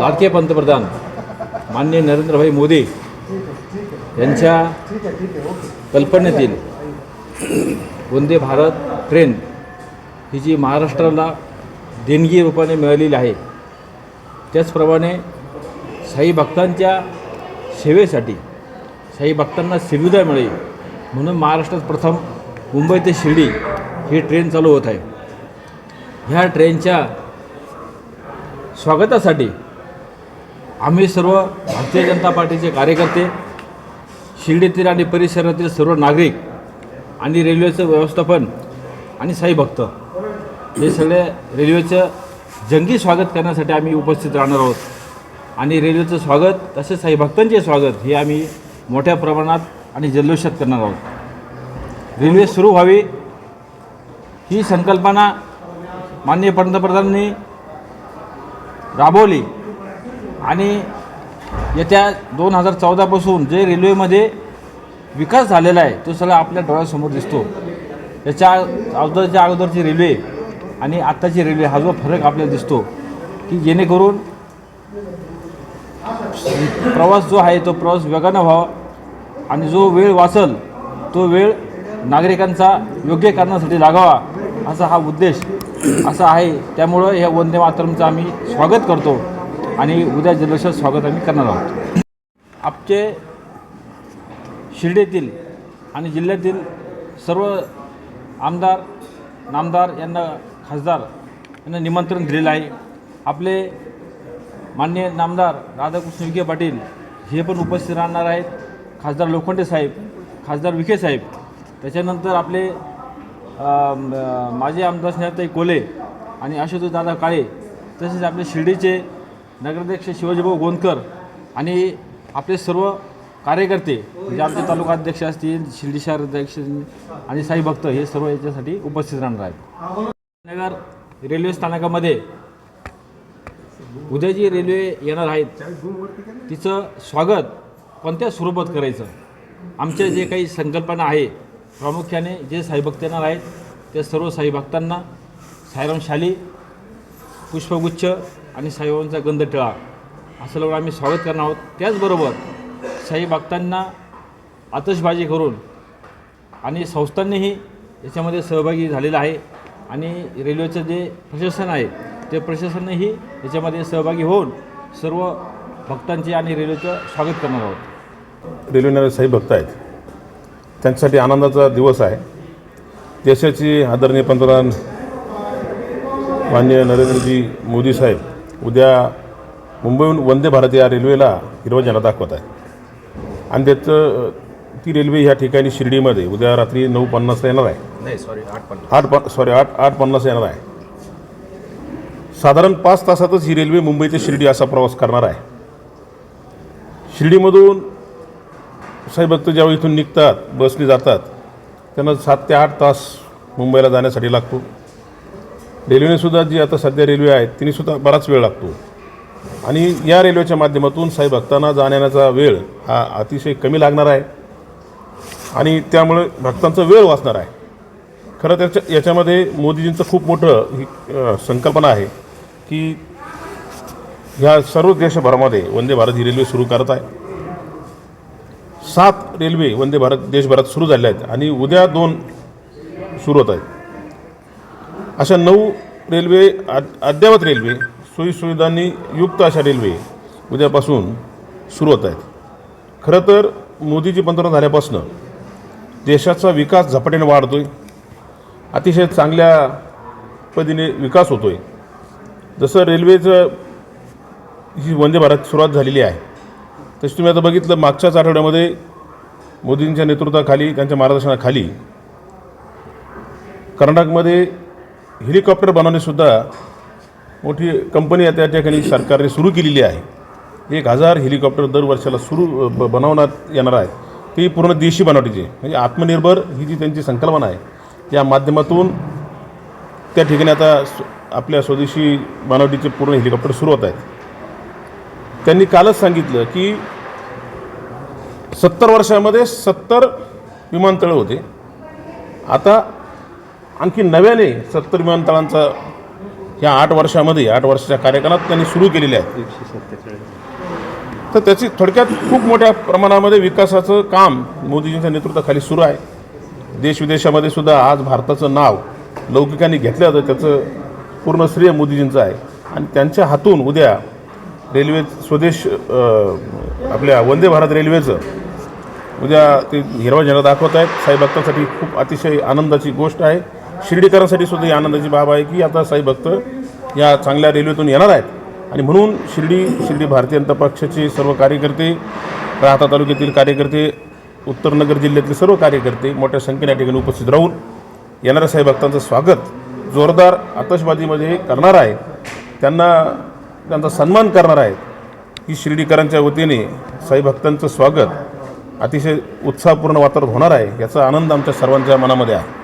लाडके पंतप्रधान माननीय नरेंद्रभाई मोदी यांच्या कल्पनेतील वंदे भारत ट्रेन ही जी महाराष्ट्राला देणगी रूपाने मिळालेली आहे त्याचप्रमाणे साई भक्तांच्या सेवेसाठी साई भक्तांना सुविधा मिळेल म्हणून महाराष्ट्रात प्रथम मुंबई ते शिर्डी ही ट्रेन चालू होत आहे. ह्या ट्रेनच्या स्वागतासाठी आम्ही सर्व भारतीय जनता पार्टीचे कार्यकर्ते शिर्डीतील आणि परिसरातील सर्व नागरिक आणि रेल्वेचं व्यवस्थापन आणि साई भक्त हे सगळे रेल्वेचं जंगी स्वागत करण्यासाठी आम्ही उपस्थित राहणार आहोत. आणि रेल्वेचं स्वागत तसेच साई भक्तांचे स्वागत हे आम्ही मोठ्या प्रमाणात आणि जल्लोषात करणार आहोत. रेल्वे सुरू व्हावी ही संकल्पना माननीय पंतप्रधानांनी राबवली. आणि येत्या दोन हजार चौदापासून जे रेल्वेमध्ये विकास झालेला आहे तो सगळा आपल्या डोळ्यासमोर दिसतो. याच्या अगोदरच्या अगोदरची रेल्वे आणि आत्ताची रेल्वे हा जो फरक आपल्याला दिसतो की जेणेकरून प्रवास जो आहे तो प्रवास वेगानं व्हावा आणि जो वेळ वाचल तो वेळ नागरिकांचा योग्य करण्यासाठी लागावा असा हा उद्देश असं आहे. त्यामुळं ह्या वंदे मातरमचं आम्ही स्वागत करतो आणि उद्या जल्लोषात स्वागत आम्ही करणार आहोत. आपचे शिर्डीतील आणि जिल्ह्यातील सर्व आमदार नामदार यांना खासदार यांना निमंत्रण दिलेलं आहे. आपले माननीय नामदार राधाकृष्ण विखे पाटील हे पण उपस्थित राहणार आहेत. खासदार लोखंडे साहेब खासदार विखे साहेब. त्याच्यानंतर आपले माझे आमदार स्नेहताई कोले आणि आशुतोष दादा काळे तसेच आपले शिर्डीचे नगराध्यक्ष शिवाजीभाऊ गोंदकर आणि आपले सर्व कार्यकर्ते म्हणजे आमचे तालुका अध्यक्ष असतील शिर्डी शहर अध्यक्ष आणि साई भक्त हे सर्व याच्यासाठी उपस्थित राहणार आहेत. नगर रेल्वे स्थानकामध्ये उद्या जी रेल्वे येणार आहेत. तिचं स्वागत कोणत्या स्वरूपात करायचं? आमच्या जे काही संकल्पना आहे प्रामुख्याने जे साईभक्त येणार आहेत त्या सर्व साईभक्तांना साईराम शाली पुष्पगुच्छ आणि साईबाबांचा गंध टिळा असं लावून आम्ही स्वागत करणार आहोत. त्याचबरोबर साई भक्तांना आतषबाजी करून आणि संस्थांनीही याच्यामध्ये सहभागी झालेलं आहे आणि रेल्वेचं जे प्रशासन आहे ते प्रशासनही याच्यामध्ये सहभागी होऊन सर्व भक्तांचे आणि रेल्वेचं स्वागत करणार आहोत. रेल्वेने साई भक्त आहेत. त्यांच्यासाठी आनंदाचा दिवस आहे. देशाचे आदरणीय पंतप्रधान माननीय नरेंद्रजी मोदी साहेब उद्या मुंबईहून वंदे भारत या रेल्वेला हिरवा झेंडा दाखवत आहे आणि त्याचं ती रेल्वे ह्या ठिकाणी शिर्डीमध्ये उद्या रात्री नऊ पन्नासला येणार आहे. नाही सॉरी आठ पन्नास. सॉरी आठ आठ पन्नास येणार आहे. साधारण पाच तासातच ही रेल्वे मुंबई ते शिर्डी असा प्रवास करणार आहे. शिर्डीमधून साईभक्त ज्यावेळी इथून निघतात बसने जातात त्यांना सात ते आठ तास मुंबईला जाण्यासाठी लागतो. रेल्वेनेसुद्धा जी आता सध्या रेल्वे आहेत तिनेसुद्धा बराच वेळ लागतो. आणि या रेल्वेच्या माध्यमातून साईभक्तांना जाण्याचा वेळ हा अतिशय कमी लागणार आहे. आणि त्यामुळे भक्तांचा वेळ वाचणार आहे. खरं त्याच्या याच्यामध्ये मोदीजींचं खूप मोठं ही संकल्पना आहे की ह्या सर्व देशभरामध्ये वंदे भारत ही रेल्वे सुरू करत आहे. सात रेल्वे वंदे भारत देशभरात सुरू झाल्या आहेत आणि उद्या दोन सुरू होत आहेत. अशा नऊ रेल्वे अद्ययावत रेल्वे सोयीसुविधांनी युक्त अशा रेल्वे उद्यापासून सुरू होत आहेत. खरं तर मोदीजी पंतप्रधान झाल्यापासून देशाचा विकास झपाट्याने वाढतो आहे अतिशय चांगल्या पद्धतीने विकास होतो आहे जसं रेल्वेचं ही वंदे भारत सुरुवात झालेली आहे तशी तुम्ही आता बघितलं मागच्याच आठवड्यामध्ये मोदींच्या नेतृत्वाखाली त्यांच्या मार्गदर्शनाखाली कर्नाटकमध्ये हेलिकॉप्टर बनवणेसुद्धा मोठी कंपनी त्या ठिकाणी सरकारने सुरू केलेली आहे. एक हजार हेलिकॉप्टर दर वर्षाला सुरू ब बनवण्यात येणार आहे. ती पूर्ण देशी बनावटीची म्हणजे आत्मनिर्भर ही जी त्यांची संकल्पना आहे या माध्यमातून त्या ठिकाणी आता आपल्या स्वदेशी बनावटीचे पूर्ण हेलिकॉप्टर सुरू होत आहेत. त्यांनी कालच सांगितलं की सत्तर वर्षामध्ये सत्तर विमानतळं होते. आता आणखी नव्याने सत्तर विमानतळांचा ह्या आठ वर्षामध्ये आठ वर्षाच्या कार्यकालात त्यांनी सुरू केलेले आहेत. तर त्याची थोडक्यात खूप मोठ्या प्रमाणामध्ये विकासाचं काम मोदीजींच्या नेतृत्वाखाली सुरू आहे. देशविदेशामध्ये सुद्धा आज भारताचं नाव लौकिकांनी घेतलं जातं. त्याचं पूर्ण श्रेय मोदीजींचं आहे. आणि त्यांच्या हातून उद्या रेल्वे स्वदेश आपल्या वंदे भारत रेल्वेचं उद्या ते हिरवा झेंडा दाखवत आहेत. साई भक्तांसाठी खूप अतिशय आनंदाची गोष्ट आहे. शिर्डीकरांसाठी सुद्धा ही आनंदाची बाब आहे की आता साई भक्त या चांगल्या रेल्वेतून येणार आहेत. आणि म्हणून शिर्डी शिर्डी भारतीय जनता पक्षाचे सर्व कार्यकर्ते राहता तालुक्यातील कार्यकर्ते उत्तरनगर जिल्ह्यातील सर्व कार्यकर्ते मोठ्या संख्येने या ठिकाणी उपस्थित राहून येणाऱ्या साई भक्तांचं स्वागत जोरदार आतषबाजीमध्ये करणार आहे त्यांना त्यांचा सन्मान करणार आहेत. ही शिर्डीकरांच्या वतीने साई भक्तांचं स्वागत. अतिशय उत्साहपूर्ण वातावरण होणार आहे याचा आनंद आमच्या सर्वांच्या मनामध्ये आहे.